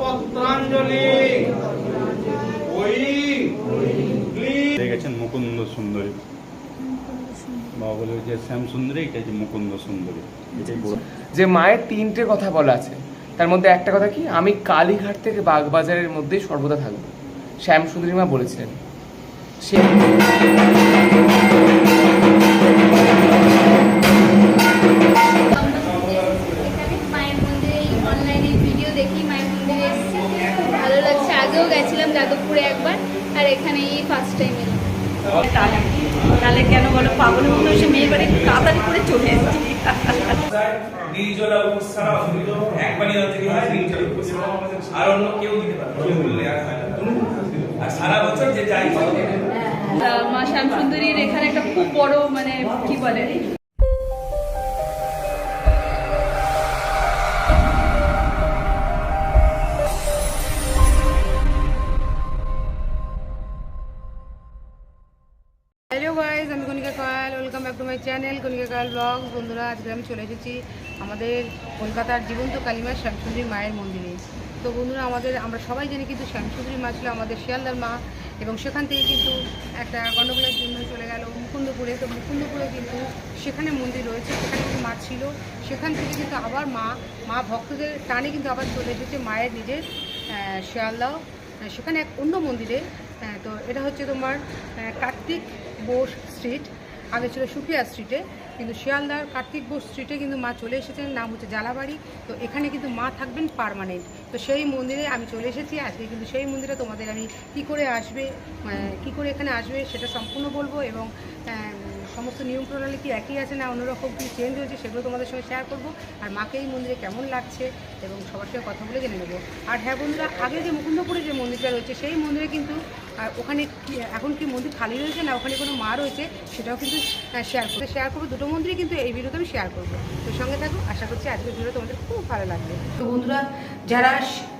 পত্রাঞ্জলি। ওই ক্লিন মুকুন্দ সুন্দরী। বাবা বলে যে শ্যাম সুন্দরী এটা যে মুকুন্দ সুন্দরী। এটাই বড় যে মায়ের তিনটে কথা বলা আছে তার মধ্যে একটা কথা কি? আমি কালীঘাট থেকে বাগবাজারের মধ্যেই সর্বদা থাকব। শ্যাম সুন্দরী মা বলেছিলেন সে পাগলের মতো মেয়ের বাড়ি তাড়াতাড়ি করে চলে এসেছি। হচ্ছে আর অন্য কেউ দিতে। আর সারা বছর যে যাই মা শ্যামসুন্দরীর এখানে একটা খুব বড় মানে কি বলে কাল ব্লগ। বন্ধুরা, আজকে আমি চলে এসেছি আমাদের কলকাতার জীবন্ত কালিমা শ্যামসুন্দরী মায়ের মন্দিরে। তো বন্ধুরা, আমাদের, আমরা সবাই জানি কিন্তু শ্যামসুন্দরী মা ছিল আমাদের শিয়ালদার মা এবং সেখান থেকে কিন্তু একটা গণ্ডগোলের জন্য চলে গেল মুকুন্দপুরে। তো মুকুন্দপুরে কিন্তু সেখানে মন্দির রয়েছে, সেখানে কিন্তু মা ছিল। সেখান থেকে কিন্তু আবার মা মা ভক্তদের টানে কিন্তু আবার চলে এসেছে মায়ের নিজের শিয়ালদাও। সেখানে এক অন্য মন্দিরে তো এটা হচ্ছে তোমার কার্তিক বোস স্ট্রিট। আগে ছিল সুফিয়া স্ট্রিটে। কিন্তু শিয়ালদার কার্তিক বোস স্ট্রিটে কিন্তু মা চলে এসেছেন, নাম হচ্ছে জালাবাড়ি। তো এখানে কিন্তু মা থাকবেন পারমানেন্ট তো সেই মন্দিরে আমি চলে এসেছি, আজকে কিন্তু সেই মন্দিরে তোমাদের আমি কি করে আসবে কি করে এখানে আসবে সেটা সম্পূর্ণ বলব এবং সমস্ত নিয়ম প্রণালী কি একই আছে না অন্যরকম কি চেঞ্জ হয়েছে সেগুলো তোমাদের সঙ্গে শেয়ার করব। আর মাকে এই মন্দিরে কেমন লাগছে এবং সবার সঙ্গে কথা বলে জেনে নেব। আর হ্যাঁ বন্ধুরা, আগে যে মুকুন্দপুরে যে মন্দিরটা রয়েছে, সেই মন্দিরে কিন্তু ওখানে এখন কি মন্দির খালি রয়েছে না ওখানে কোনো মা রয়েছে, সেটাও কিন্তু শেয়ার করতে শেয়ার করব, দুটো মন্দিরই কিন্তু এই ভিডিওতে আমি শেয়ার করব। তো সঙ্গে থাকো, আশা করছি আজকের ভিডিও তোমাদের খুব ভালো লাগবে। তো বন্ধুরা যারা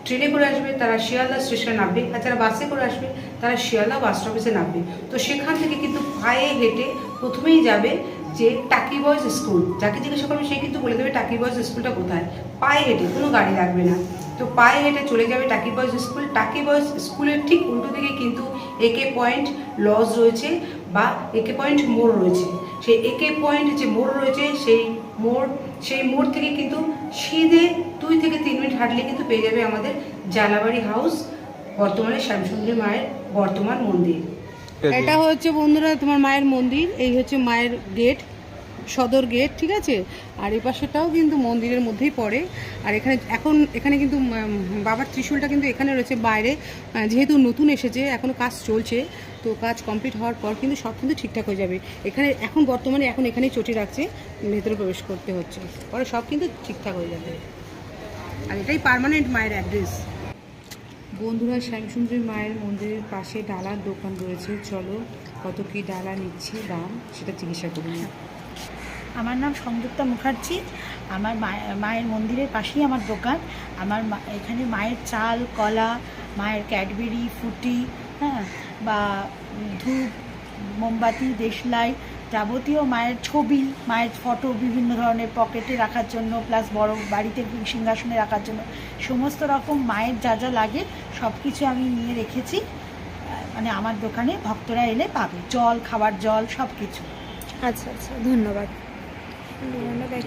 ট্রেনে করে আসবে, তারা শিয়ালদা স্টেশনে নামবে, আর যারা বাসে করে আসবে, তারা শিয়ালদা বাস স্টপেজে নামবে। তো সেখান থেকে কিন্তু পায়ে হেঁটে প্রথমেই যাবে যে টাকি বয়েজ স্কুল। যাকে জিজ্ঞাসা করবে, সে কিন্তু বলে দেবে টাকি বয়েজ স্কুলটা কোথায়? পায়ে হেঁটে, কোনো গাড়ি লাগবে না। তো পায়ে হেঁটে চলে যাবে Taki boys school. Taki boys স্কুলের ঠিক উল্টো দিকে কিন্তু একে পয়েন্ট লজ রয়েছে বা একে পয়েন্ট মোড় রয়েছে। সেই একে পয়েন্ট যে মোড় রয়েছে, সেই মোড় সেই মোড় থেকে কিন্তু সিধে দুই থেকে তিন মিনিট হাঁটলে কিন্তু পেয়ে যাবে আমাদের জালাবাড়ি হাউস বর্তমানে শ্যামসুন্দরী মায়ের বর্তমান মন্দির। এটা হচ্ছে বন্ধুরা তোমার মায়ের মন্দির এই হচ্ছে মায়ের গেট সদর গেট ঠিক আছে? আর এই পাশেটাও কিন্তু মন্দিরের মধ্যেই পড়ে। আর এখানে এখন এখানে কিন্তু বাবার ত্রিশূলটা কিন্তু এখানে রয়েছে বাইরে। যেহেতু নতুন এসেছে এখনও কাজ চলছে তো কাজ কমপ্লিট হওয়ার পর কিন্তু সব কিন্তু ঠিকঠাক হয়ে যাবে। এখানে এখন বর্তমানে এখন এখানেই চটি রাখছে, ভেতরে প্রবেশ করতে হচ্ছে। পরে সব কিন্তু ঠিকঠাক হয়ে যাবে। আর এটাই পার্মানেন্ট মায়ের অ্যাড্রেস বন্ধুরা, শ্যামসুন্দরী মায়ের মন্দিরের পাশে ডালার দোকান রয়েছে। চলো, কত কি ডালা নিচ্ছে, দাম, সেটা চিকিৎসা করুন আমার নাম সংযুক্তা মুখার্জি। আমার মায়ের মন্দিরের পাশেই আমার দোকান। আমার এখানে মায়ের চাল, কলা, মায়ের ক্যাডবেরি, ফুটি হ্যাঁ বা ধূপ মোমবাতি দেশলাই যাবতীয় মায়ের ছবি মায়ের ফটো বিভিন্ন ধরনের পকেটে রাখার জন্য প্লাস বড় বাড়িতে সিংহাসনে রাখার জন্য সমস্ত রকম মায়ের যা যা লাগে সব কিছু আমি নিয়ে রেখেছি। মানে আমার দোকানে ভক্তরা এলে পাবে। জল খাবার জল সব কিছু আচ্ছা আচ্ছা ধন্যবাদ। ধন্যবাদ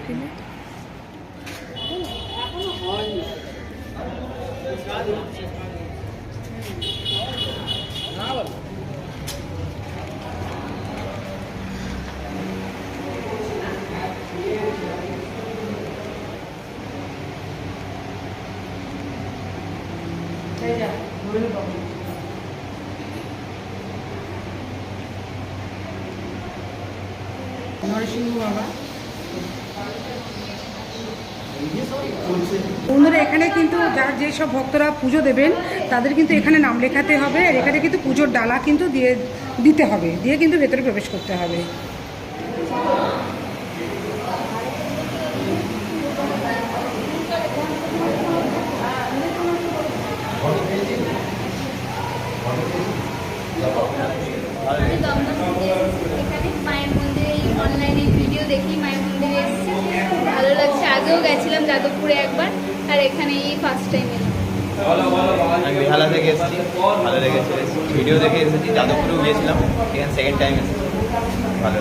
নরসিংহ বাবা এখানে কিন্তু যার যেসব ভক্তরা পুজো দেবেন তাদের কিন্তু এখানে নাম লেখাতে হবে, আর এখানে কিন্তু পুজোর ডালা কিন্তু দিয়ে দিতে হবে, দিয়ে কিন্তু ভেতরে প্রবেশ করতে হবে। অনলাইনে ভিডিও দেখি মায়ের মন্দিরে ভালো লাগছে, আগেও গেছিলাম যাদবপুরে একবার, আর এখানে এই ফার্স্ট টাইম এলাম। বেহালা থেকে এসেছি ভালো লেগেছে ভিডিও দেখে এসেছি যাদবপুরেও গিয়েছিলাম এখানে সেকেন্ড টাইম এসেছি। ভালো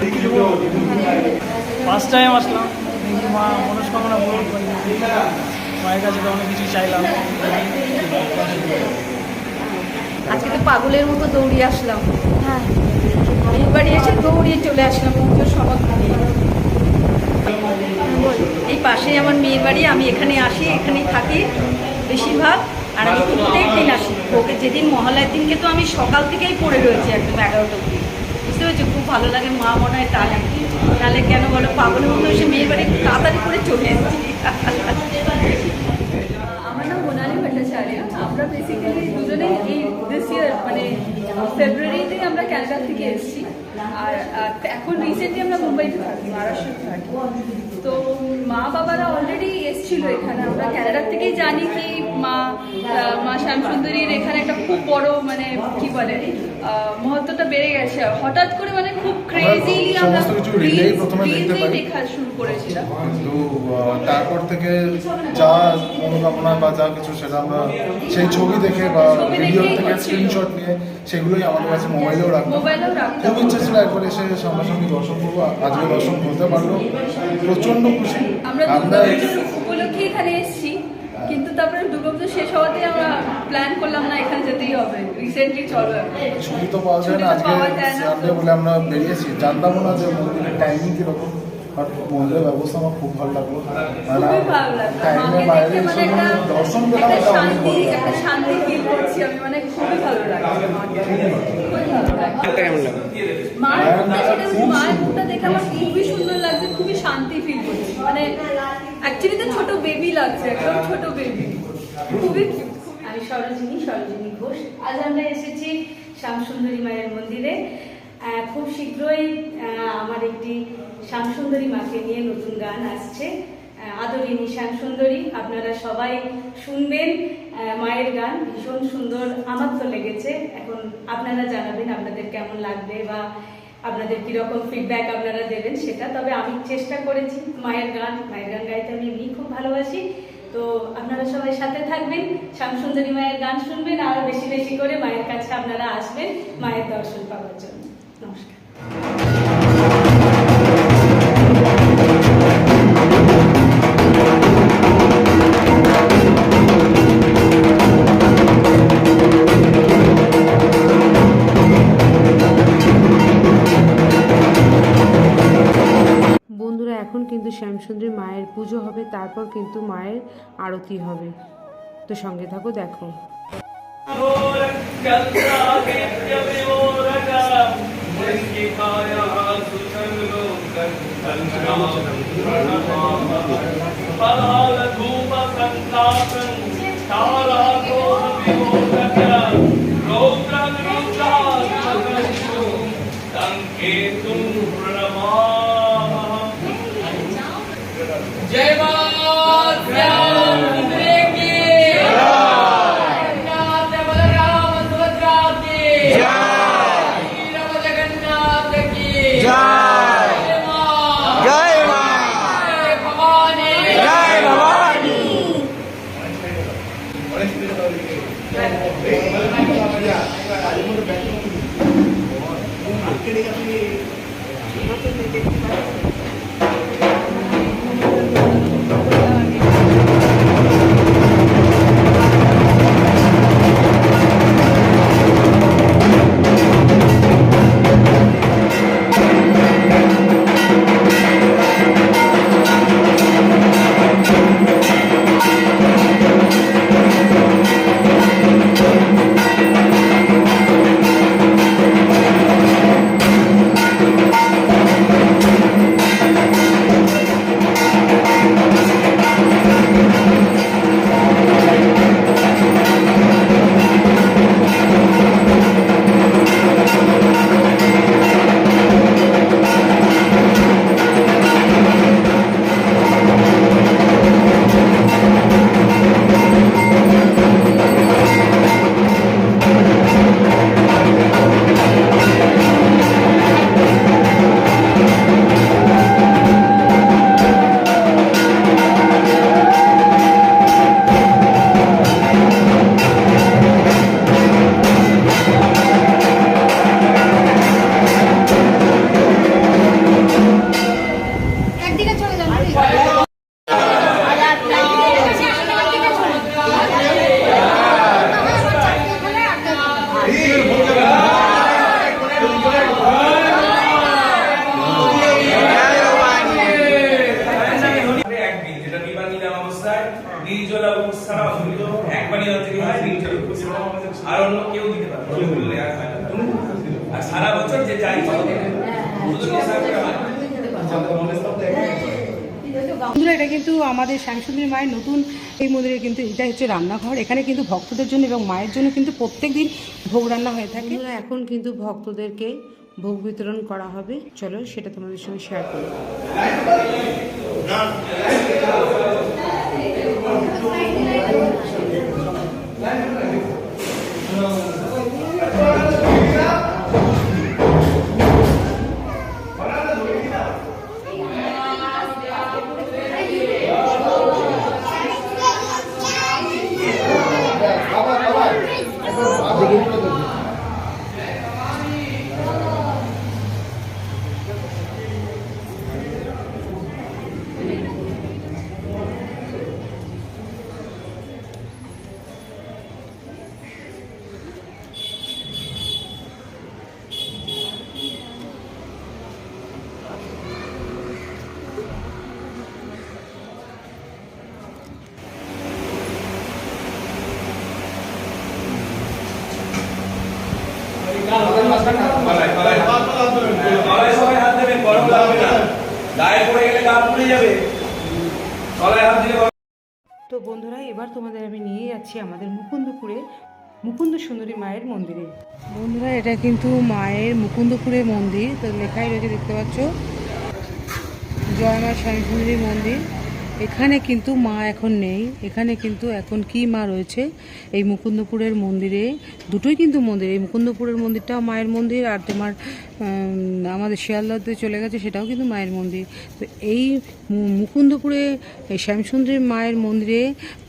ফার্স্ট টাইম আসলাম। মা মনস্কামনা পূরণ করি। মায়ের কাছে অনেক কিছু চাইলাম। আজকে তো পাগলের মতো দৌড়িয়ে আসলাম। হ্যাঁ মেয়ের বাড়ি এসে দৌড়িয়ে চলে আসলাম পুজোর নিয়ে এই পাশেই আমার মেয়ের বাড়ি আমি এখানে আসি এখানেই থাকি। বেশিরভাগ আর আমি প্রত্যেক দিন আসি। ওকে যেদিন মহালয়ের দিনকে তো আমি সকাল থেকেই পড়ে রয়েছি একদম এগারোটা অব্দি বুঝতে পেরেছি? খুব ভালো লাগে মা মনে হয় টানে তাহলে কেন বলো? পাগলের মতো এসে মেয়ের বাড়ি খুব তাড়াতাড়ি করে চলে এসেছি। আমার আমরা দুজনেই ইয়ার মানে আমরা ক্যানাডা থেকে এসেছি। আর এখন রিসেন্টলি আমরা মুম্বাইতে থাকি মহারাষ্ট্রে থাকি। তো মা বাবারা অলরেডি এসেছিল এখানে। আমরা ক্যানাডা থেকেই জানি কি মা মা শ্যামসুন্দরীর এখানে একটা খুব বড় মানে কি বলে মহত্বটা বেড়ে গেছে। হঠাৎ করে মানে খুব ক্রেজি আমরা। দেখা শুরু করেছিলাম। কিন্তু তারপর থেকে যা বা যা কিছু সেটা আমরা সেই ছবি দেখে বা ভিডিও থেকে স্ক্রিনশট নিয়ে সেগুলোই আমাদের কাছে মোবাইলেও রাখতাম। রাখতাম। খুব ইচ্ছে ছিল একবার এসে সামনাসামনি দর্শন করব। আজকে দর্শন করতে পারল। প্রচণ্ড খুশি। আমরা উপলক্ষে এখানে এসেছি। কিন্তু তারপরে দুর্গাপুজো শেষ হওয়াতে আমরা প্ল্যান করলাম না এখানে যেতেই হবে। রিসেন্টলি চলো এখন। ছুটি তো পাওয়া যায় না। আজকে সানডে বলে আমরা বেরিয়েছি। জানতাম না যে মন্দিরের টাইমিং কীরকম। বাট মন্দিরের ব্যবস্থা আমার খুব ভালো লাগল। মানে খুবই বাইরে দর্শন পেলাম সুন্দর। লাগছে খুবই শান্তি ফিল করছি। মানে অ্যাকচুয়ালি তো ছোট বেবি লাগছে একদম ছোট বেবি খুবই আমি সরোজিনী সরোজিনী ঘোষ। আজ আমরা এসেছি শ্যামসুন্দরী মায়ের মন্দিরে। খুব শীঘ্রই আমার একটি শ্যামসুন্দরী মাকে নিয়ে নতুন গান আসছে। আদরিনী শ্যামসুন্দরী, আপনারা সবাই শুনবেন মায়ের গান, ভীষণ সুন্দর, আমার তো লেগেছে। এখন আপনারা জানাবেন আপনাদের কেমন লাগবে বা আপনাদের কীরকম ফিডব্যাক আপনারা দেবেন সেটা। তবে আমি চেষ্টা করেছি মায়ের গান মায়ের গান গাইতে আমি এমনি খুব ভালোবাসি। তো আপনারা সবাই সাথে থাকবেন, শ্যামসুন্দরী মায়ের গান শুনবেন আরও বেশি বেশি করে মায়ের কাছে আপনারা আসবেন, মায়ের দর্শন পাওয়ার জন্য। বন্ধুরা, এখন কিন্তু শ্যামসুন্দরী মায়ের পুজো হবে, তারপর কিন্তু মায়ের আরতি হবে। তো সঙ্গে থাকো, দেখো। Tara, go, Tara, go, Tara, go, Tara, go, Tara, go, Tara, go, ভক্তদের জন্য এবং মায়ের জন্য কিন্তু প্রত্যেক দিন ভোগ রান্না হয়ে থাকে। এখন কিন্তু ভক্তদেরকে ভোগ বিতরণ করা হবে। চলো সেটা তোমাদের সঙ্গে শেয়ার করি। তলায় সবাই হাত দেবেন গরম লাগবে না গায়ে পড়ে গেলে গা পুড়ে যাবে তলায় হাত দিলে গরম তো বন্ধুরা এবার তোমাদের যাচ্ছি আমাদের মুকুন্দপুরে, মুকুন্দ সুন্দরী মায়ের মন্দিরে। বন্ধুরা, এটা কিন্তু মায়ের মুকুন্দপুরের মন্দির। তো লেখাই রয়েছে, দেখতে পাচ্ছ? জয় মা স্বামী সুন্দরী মন্দির। এখানে কিন্তু মা এখন নেই। এখানে কিন্তু এখন কি মা রয়েছে? এই মুকুন্দপুরের মন্দিরে, দুটোই কিন্তু মন্দির। এই মুকুন্দপুরের মন্দিরটাও মায়ের মন্দির আর তোমার আমাদের শিয়ালদাতে চলে গেছে, সেটাও কিন্তু মায়ের মন্দির। তো এই মুকুন্দপুরে, এই শ্যামসুন্দরী মায়ের মন্দিরে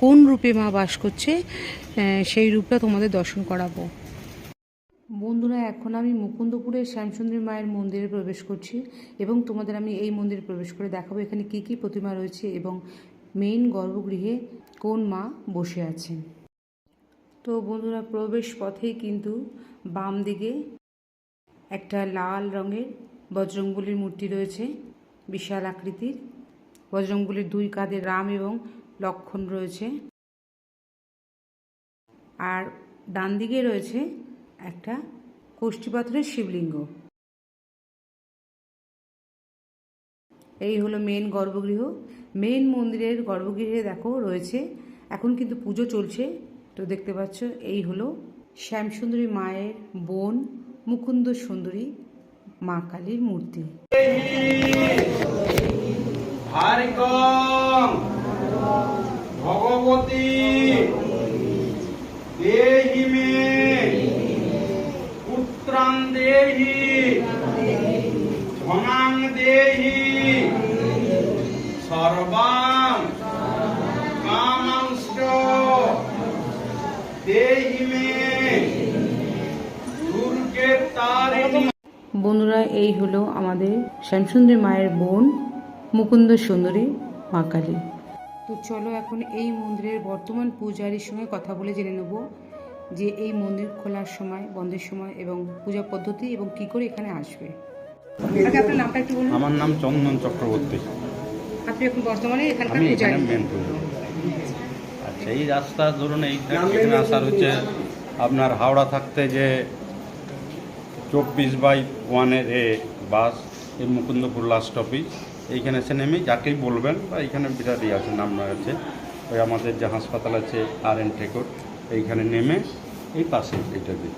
কোন রূপে মা বাস করছে? সেই রূপটা তোমাদের দর্শন করাবো। বন্ধুরা, এখন আমি মুকুন্দপুরের শ্যামসুন্দরী মায়ের মন্দিরে প্রবেশ করছি এবং তোমাদের আমি এই মন্দিরে প্রবেশ করে দেখাবো এখানে কি কি প্রতিমা রয়েছে এবং মেইন গর্ভগৃহে কোন মা বসে আছেন। তো বন্ধুরা, প্রবেশ পথেই কিন্তু বাম দিকে একটা লাল রঙের বজরংবলির মূর্তি রয়েছে, বিশাল আকৃতির। বজরংবলির দুই কাঁধে রাম এবং লক্ষণ রয়েছে। আর ডান দিকে রয়েছে একটা কোষ্ঠী শিবলিঙ্গ। এই হলো মেন গর্ভগৃহ। মেন মন্দিরের গর্ভগৃহে দেখো রয়েছে, এখন কিন্তু পুজো চলছে। তো দেখতে পাচ্ছ, এই হলো শ্যামসুন্দরী মায়ের বোন মুকুন্দ সুন্দরী, মা কালীর মূর্তি। ভগবতী পুত্রাং দেহি। ধনাং দেহি। সর্বাং কামাংশ দেহি মে। দুর্গে তারিণী। বন্ধুরা এই হলো আমাদের শ্যামসুন্দরী মায়ের বোন মুকুন্দ সুন্দরী মা কালী। তো চলো এখন এই মন্দিরের বর্তমান পূজারীর সঙ্গে কথা বলে জেনে নেব। যে এই মন্দির খোলার সময় বন্ধের সময় এবং পূজা পদ্ধতি এবং কি করে এখানে আসবে। আপনার নামটা একটু বলুন। আমার নাম চন্দন চক্রবর্তী। আপনি এখন বর্তমানে এখানকার আমি মেন আচ্ছা এই রাস্তা ধরুন এই এখানে আসার হচ্ছে আপনার হাওড়া থাকতে যে চব্বিশ বাই ওয়ানের এ বাস এই মুকুন্দপুর লাস্ট অফিস এইখানে এসে নেমে যাকেই বলবেন বা এইখানে বিরাটই আছে নাম্বার আছে। ওই আমাদের যে হাসপাতাল আছে আর এন টেকর এইখানে নেমে এই পাশে এইটা দিয়ে।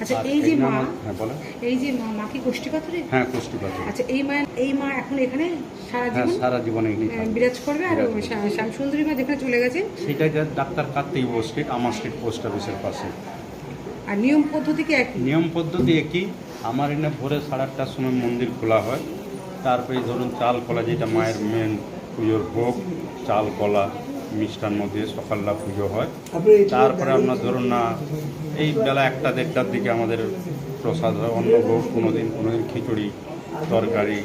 আচ্ছা এই যে মা হ্যাঁ বলেন এই যে মা মা কি হ্যাঁ আচ্ছা এই মা এই মা এখন এখানে সারা হ্যাঁ জীবন সারা জীবনে এখানেই বিরাজ করবে আর শ্যাম- শ্যামসুন্দরী মা যেখানে চলে গেছে। সেটা ডাক্তার কার্তিক স্ট্রিট আমার স্ট্রিট পোস্ট অফিসের পাশে। আর নিয়ম পদ্ধতি কি একই? নিয়ম পদ্ধতি একই। আমার এখানে ভোরে সাড়ে আটটার সময় মন্দির খোলা হয়। তারপরে ধরুন চাল কলা যেটা মায়ের মেন পুজোর ভোগ চাল কলা। মিষ্টান্ন দিয়ে সকালটা পুজো হয়। তারপরে আপনার ধরুন না এই বেলা একটা দেড়টার দিকে আমাদের প্রসাদ হয় অন্য ভোগ কোনো দিন কোনো দিন খিচুড়ি তরকারি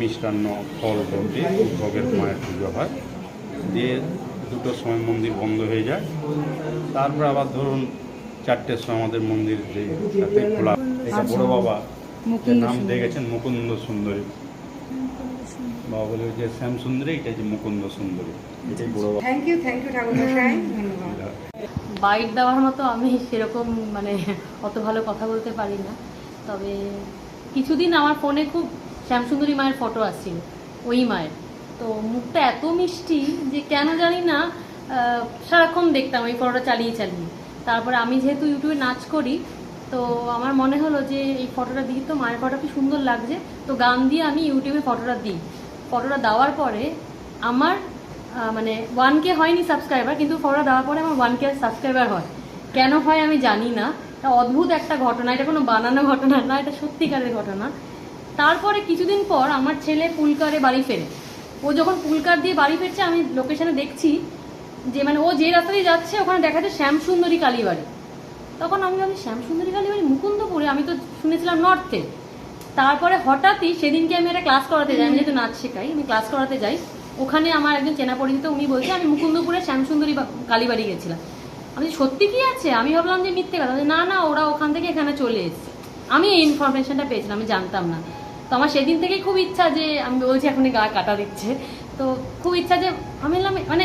মিষ্টান্ন ফল ভোগ দিয়ে ভোগের মায়ের পুজো হয়। দিয়ে দুটোর সময় মন্দির বন্ধ হয়ে যায়। তারপরে আবার ধরুন চারটের সময় আমাদের মন্দির যে খোলা। এটা বড় বাবা নাম। দিয়ে গেছেন মুকুন্দ সুন্দরী। বাবা বলে যে শ্যাম সুন্দরী এটা যে মুকুন্দ সুন্দরী। এটাই বড় থ্যাংক ইউ থ্যাংক ইউ ঠাকুর ধন্যবাদ। বাইট দেওয়ার মতো আমি সেরকম মানে অত ভালো কথা বলতে পারি না। তবে কিছুদিন আমার ফোনে খুব শ্যামসুন্দরী মায়ের ফটো আসছিল ওই মায়ের। তো মুখটা এত মিষ্টি যে কেন জানি না সারাক্ষণ দেখতাম ওই ফটোটা চালিয়ে চালিয়ে। তারপরে আমি যেহেতু ইউটিউবে নাচ করি তো আমার মনে হলো যে এই ফটোটা দিই তো মায়ের ফটো কি সুন্দর লাগছে। তো গান দিয়ে আমি ইউটিউবে ফটোটা দিই। ফটোটা দেওয়ার পরে আমার মানে ওয়ান কে হয়নি সাবস্ক্রাইবার কিন্তু ফটোটা দেওয়ার পরে আমার ওয়ান কে সাবস্ক্রাইবার হয়। কেন হয় আমি জানি না। এটা অদ্ভুত একটা ঘটনা, এটা কোনো বানানো ঘটনা না, এটা সত্যিকারের ঘটনা। তারপরে কিছুদিন পর আমার ছেলে পুলকারে বাড়ি ফেরে। ও যখন পুলকার দিয়ে বাড়ি ফিরছে, আমি লোকেশনে দেখছি যে মানে ও যে রাস্তা দিয়ে যাচ্ছে, ওখানে দেখা যাচ্ছে শ্যামসুন্দরী কালীবাড়ি। তখন আমি ভাবি শ্যামসুন্দরী কালীবাড়ি মুকুন্দপুরে? আমি তো শুনেছিলাম নর্থে। তারপরে হঠাৎই সেদিনকে আমি একটা ক্লাস করাতে যাই আমি যেহেতু নাচ শেখাই আমি ক্লাস করাতে যাই। ওখানে আমার একজন চেনা পরিচিত উনি বলছে আমি মুকুন্দপুরে শ্যামসুন্দরী কালীবাড়ি গেছিলাম। আমি সত্যি কি আছে? আমি ভাবলাম যে মিথ্যে কথা। না না ওরা ওখান থেকে এখানে চলে এসছে। আমি এই ইনফরমেশনটা পেয়েছিলাম আমি জানতাম না। তো আমার সেদিন থেকেই খুব ইচ্ছা যে আমি বলছি এখনই গা কাটা দিচ্ছে। তো খুব ইচ্ছা যে আমি মানে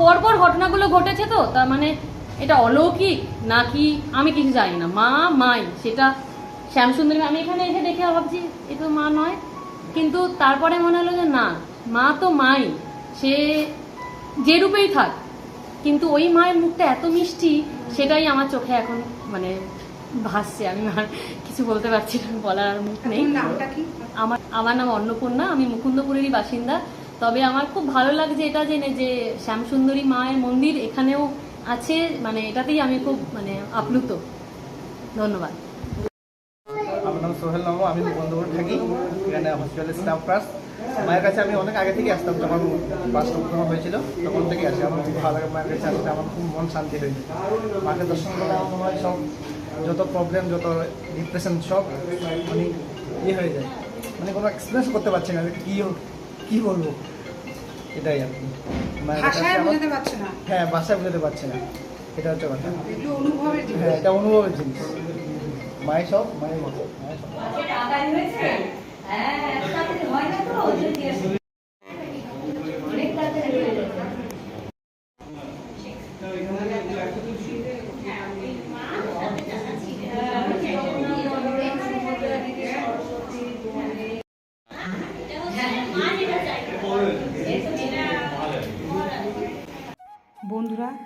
পরপর ঘটনাগুলো ঘটেছে তো তার মানে এটা অলৌকিক নাকি আমি কিছু জানি না। মা মাই সেটা শ্যামসুন্দরী আমি এখানে এসে দেখে ভাবছি এ তো মা নয়। কিন্তু তারপরে মনে হলো যে না মা তো মাই সে যে রূপেই থাক। কিন্তু ওই মায়ের মুখটা এত মিষ্টি সেটাই আমার চোখে এখন মানে ভাসছে। আমি আর কিছু বলতে পারছি না বলার আর মুখ নেই। আমার আমার নাম অন্নপূর্ণা আমি মুকুন্দপুরেরই বাসিন্দা। তবে আমার খুব ভালো লাগছে এটা জেনে যে শ্যামসুন্দরী মায়ের মন্দির এখানেও আছে মানে এটাতেই আমি খুব মানে আপ্লুত। ধন্যবাদ। আমার নাম সোহেল নম আমি বন্ধুপুর থাকি, এখানে হসপিটালের স্টাফ নার্স মায়ের কাছে আমি অনেক আগে থেকে আসতাম, যখন পাঁচটা উত্তম হয়েছিল, তখন থেকে আসি। আমার খুব ভালো লাগে মায়ের কাছে আসতে, আমার খুব মন শান্তি হয়েছে মাকে দর্শন করলে আমার মনে সব, যত প্রবলেম যত ডিপ্রেশন সব মানে ইয়ে হয়ে যায়। মানে কোনো এক্সপিরিয়েন্স করতে পারছি না যে কী কী বলব? এটাই আর কি। মায়ের কাছে ভাষায় আমার- বোঝাতে পারছে না। হ্যাঁ বাসায় বোঝাতে পারছে না। এটা হচ্ছে কথা। হ্যাঁ এটা অনুভবের জিনিস। মায়ের সব মায়ের মতো। মায়ের সব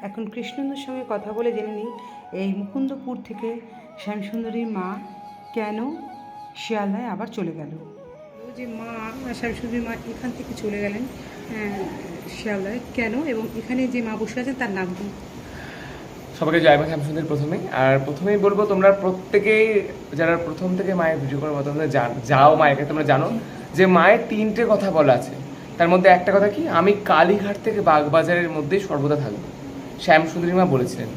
এখন কৃষ্ণন্দর সঙ্গে কথা বলে জেনে নিই এই মুকুন্দপুর থেকে শ্যামসুন্দরীর মা কেন শিয়ালদায় আবার চলে গেল? যে মা শ্যামসুন্দরীর মা এখান থেকে চলে গেলেন শিয়ালদায়। কেন এবং এখানে যে মা বসে আছেন তার নাম কি? সবাইকে জয় মা শ্যামসুন্দর প্রথমে। আর প্রথমেই বলব তোমরা প্রত্যেকেই যারা প্রথম থেকে মায়ের ভিডিও করো বা তোমরা যাও মায়ের কাছে তোমরা জানো যে মায়ের তিনটে কথা বলা আছে। তার মধ্যে একটা কথা কি? আমি কালীঘাট থেকে বাগবাজারের মধ্যেই সর্বদা থাকব। শ্যামসুন্দরী মা বলেছিলেন।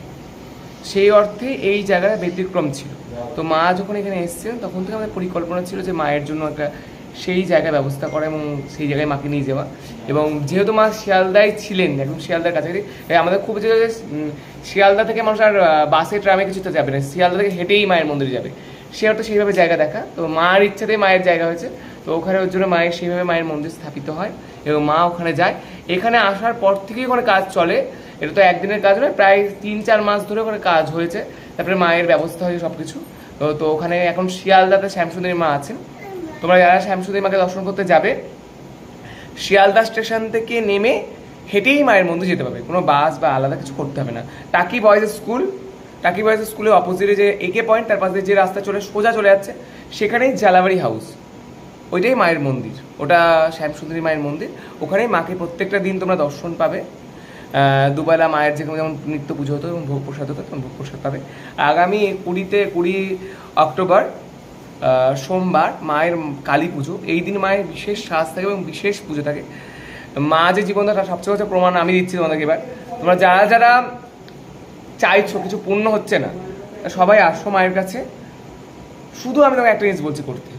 সেই অর্থে এই জায়গাটা ব্যতিক্রম ছিল। তো মা যখন এখানে এসেছিলেন, তখন থেকে আমাদের পরিকল্পনা ছিল যে মায়ের জন্য একটা সেই জায়গায় ব্যবস্থা করা এবং সেই জায়গায় মাকে নিয়ে যাওয়া। এবং যেহেতু মা শিয়ালদায় ছিলেন, একদম শিয়ালদার কাছাকাছি আমাদের খুব যে শিয়ালদা থেকে মানুষ আর বাসে, ট্রামে কিছুতে যাবে না। শিয়ালদা থেকে হেঁটেই মায়ের মন্দিরে যাবে। সে অর্থে সেইভাবে জায়গা দেখা। তো মার ইচ্ছাতেই মায়ের জায়গা হয়েছে। তো ওখানে ওর জন্য মায়ের, সেইভাবে মায়ের মন্দির স্থাপিত হয় এবং মা ওখানে যায়। এখানে আসার পর থেকেই ওখানে কাজ চলে। এটা তো একদিনের কাজ নয়, প্রায় তিন, চার মাস ধরে ওখানে কাজ হয়েছে। তারপরে মায়ের ব্যবস্থা হয়েছে সব কিছু তো তো ওখানে এখন শিয়ালদাতে শ্যামসুন্দরী মা আছেন। তোমরা যারা শ্যামসুন্দরী মাকে দর্শন করতে যাবে, শিয়ালদা স্টেশন থেকে নেমে হেঁটেই মায়ের মন্দির যেতে পারবে। কোনো বাস বা আলাদা কিছু করতে হবে না। Taki boys school, Taki boys স্কুলের অপোজিটে যে একে পয়েন্ট তার পাশে যে রাস্তা চলে, সোজা চলে যাচ্ছে, সেখানেই জালাবাড়ি হাউস ওইটাই মায়ের মন্দির। ওটা শ্যামসুন্দরী মায়ের মন্দির। ওখানেই মাকে প্রত্যেকটা দিন তোমরা দর্শন পাবে। দুবেলা মায়ের যেরকম যেমন নিত্য পুজো হতো এবং ভোগ প্রসাদ হতো তেমন ভোগ প্রসাদ পাবে। আগামী কুড়িতে, কুড়ি অক্টোবর সোমবার মায়ের কালী পুজো। এই দিন মায়ের বিশেষ সাজ থাকে এবং বিশেষ পুজো থাকে। মা যে জীবনটা তার সবচেয়ে হচ্ছে প্রমাণ আমি দিচ্ছি তোমাদেরকে এবার। তোমরা যারা যারা চাইছো, কিছু পূর্ণ হচ্ছে না, সবাই আসো মায়ের কাছে। শুধু আমি তোমাকে একটা জিনিস বলছি করতে।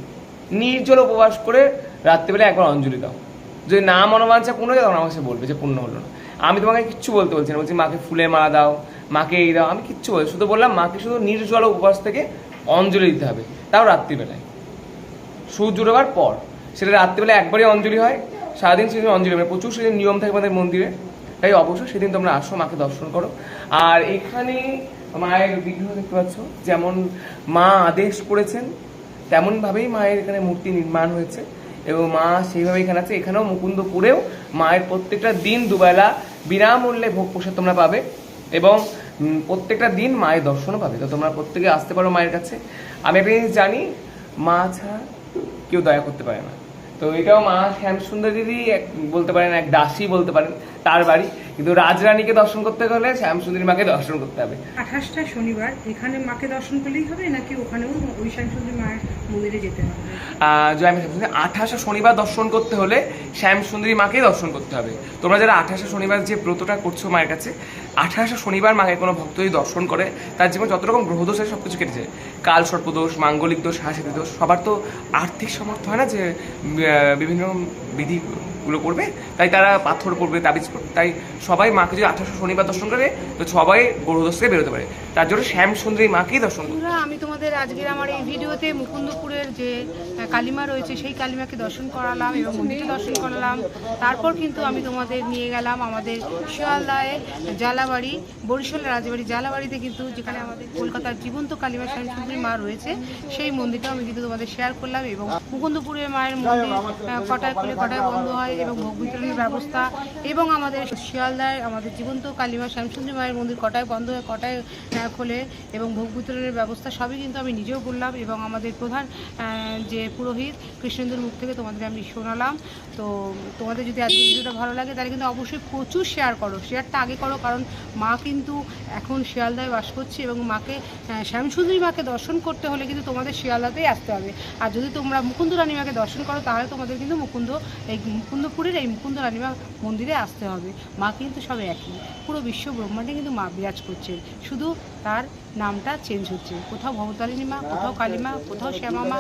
নির্জল উপবাস করে রাত্রিবেলা একবার অঞ্জলি দাও। যদি না মনোবাঞ্ছা পূর্ণ হয় তখন আমার কাছে বলবে যে পূর্ণ হলো না। আমি তোমাকে কিচ্ছু বলতে বলছি না। বলছি, মাকে ফুলে মালা দাও, মাকে এই দাও। আমি কিচ্ছু বলছি শুধু বললাম, মাকে শুধু নির্জল উপবাস থেকে অঞ্জলি দিতে হবে, তাও রাত্রিবেলায়। সূর্য ডোবার পর, সেটা রাত্রিবেলায় একবারই অঞ্জলি হয়, সারাদিন সেদিন অঞ্জলি। মানে প্রচুর সেদিন নিয়ম থাকে আমাদের মন্দিরে। তাই অবশ্যই সেদিন তোমরা আসো, মাকে দর্শন করো। আর এখানে মায়ের বিগ্রহ দেখতে পাচ্ছ, যেমন মা আদেশ করেছেন, তেমনভাবেই মায়ের এখানে মূর্তি নির্মাণ হয়েছে। এবং মা সেইভাবে এখানে আছে। এখানেও মুকুন্দপুরেও মায়ের প্রত্যেকটা দিন দুবেলা বিনামূল্যে ভোগ প্রসাদ তোমরা পাবে এবং প্রত্যেকটা দিন মায়ের দর্শনও পাবে। তো তোমরা প্রত্যেকে আসতে পারো মায়ের কাছে। আমি একটা জানি, মা ছাড়া কেউ দয়া করতে পারে না। তো এটাও মা শ্যাম সুন্দরীরই এক বলতে পারেন এক দাসী বলতে পারেন তার বাড়ি। কিন্তু রাজরানীকে দর্শন করতে গেলে শ্যাম সুন্দরী মাকে দর্শন করতে হবে। আঠাশটা শনিবার এখানে মাকে দর্শন করলেই হবে নাকি ওখানেও ওই শ্যামসুন্দরী মায়ের মন্দিরে যেতে হবে? শ্যামসুন্দরী আঠাশে শনিবার দর্শন করতে হলে শ্যাম সুন্দরী মাকেই দর্শন করতে হবে। তোমরা যারা আঠাশে শনিবার যে ব্রতটা করছ মায়ের কাছে আঠাশে শনিবার মাকে কোনো ভক্ত যদি দর্শন করে তার জীবন যত রকম গ্রহদোষ সব কিছু কেটে যায়। কাল সর্পদোষ মাঙ্গলিক দোষ হাসিদি দোষ, সবার তো আর্থিক সামর্থ্য হয় না যে বিভিন্ন রকম বিধিগুলো করবে, তাই তারা পাথর করবে তাবিজ করবে তাই সবাই মাকে যদি আঠাশে শনিবার দর্শন করে, তো সবাই গ্রহদোষ থেকে বেরোতে পারে। তার জন্য শ্যাম সুন্দরী মাকেই দর্শন করবে আমি তোমাদের আজকের আমার এই ভিডিওতে মুকুন্দপুরের যে কালিমা রয়েছে, সেই কালিমাকে দর্শন করালাম এবং মন্দিরটা দর্শন করালাম। তারপর কিন্তু আমি তোমাদের নিয়ে গেলাম আমাদের শিয়ালদায় জালাবাড়ি, বরিশাল রাজবাড়ি জালাবাড়িতে কিন্তু যেখানে আমাদের কলকাতার জীবন্ত কালিমা স্বয়ংসুন্দরী মা রয়েছে, সেই মন্দিরটাও আমি কিন্তু তোমাদের শেয়ার করলাম এবং মুকুন্দপুরের মায়ের মন্দির কটায় খুলে কটায় বন্ধ হয় এবং ভোগ বিতরণের ব্যবস্থা এবং আমাদের শিয়ালদায় আমাদের জীবন্ত কালিমা শ্যামসুন্দরী মায়ের মন্দির কটায় বন্ধ হয় কটায় খোলে এবং ভোগ বিতরণের ব্যবস্থা সবই কিন্তু আমি নিজেও বললাম এবং আমাদের প্রধান যে পুরোহিত কৃষ্ণেন্দ্র মুখ থেকে তোমাদের আমি শোনালাম। তো তোমাদের যদি আজকে ভিডিওটা ভালো লাগে, তাহলে কিন্তু অবশ্যই প্রচুর শেয়ার করো। শেয়ারটা আগে করো, কারণ মা কিন্তু এখন শিয়ালদায় বাস করছে এবং মাকে শ্যামসুন্দরী মাকে দর্শন করতে হলে কিন্তু তোমাদের শিয়ালদাতেই আসতে হবে। আর যদি তোমরা মুকুন্দ রানীমাকে দর্শন করো, তাহলে তোমাদের কিন্তু মুকুন্দ, এই মুকুন্দপুরের এই মুকুন্দ রানিমা মন্দিরে আসতে হবে। মা কিন্তু সব একই। পুরো বিশ্ব ব্রহ্মাণ্ডে কিন্তু মা বিরাজ করছেন। শুধু তার নামটা চেঞ্জ হচ্ছে। কোথাও ভবতারিণী মা, কোথাও কালীমা কোথাও শ্যামা মা,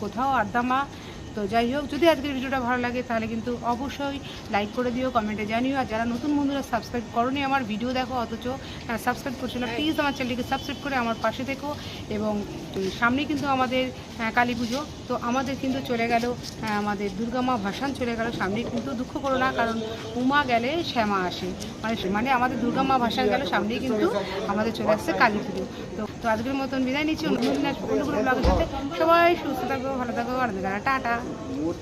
কোথাও আদ্যা মা তো যাই হোক যদি আজকের ভিডিওটা ভালো লাগে তাহলে কিন্তু অবশ্যই লাইক করে দিও কমেন্টে জানিও। আর যারা নতুন বন্ধুরা সাবস্ক্রাইব করনি আমার ভিডিও দেখো অথচ সাবস্ক্রাইব করছ না প্লিজ আমার চ্যানেলটিকে সাবস্ক্রাইব করে আমার পাশে থেকো এবং সামনে কিন্তু আমাদের কালী পুজো। তো আমাদের কিন্তু চলে গেল আমাদের দুর্গা মা ভাসান চলে গেল। সামনে কিন্তু দুঃখ করো না কারণ উমা গেলে শ্যামা আসে। মানে মানে আমাদের দুর্গা মা ভাসান গেল সামনেই কিন্তু আমাদের চলে আসছে কালী পুজো। তো তো আজকের মতন বিদায় নিচ্ছি। অন্য দিন কোনো ব্লগের সাথে সবাই সুস্থ থাকব ভালো থাকব আর টাটা। muito.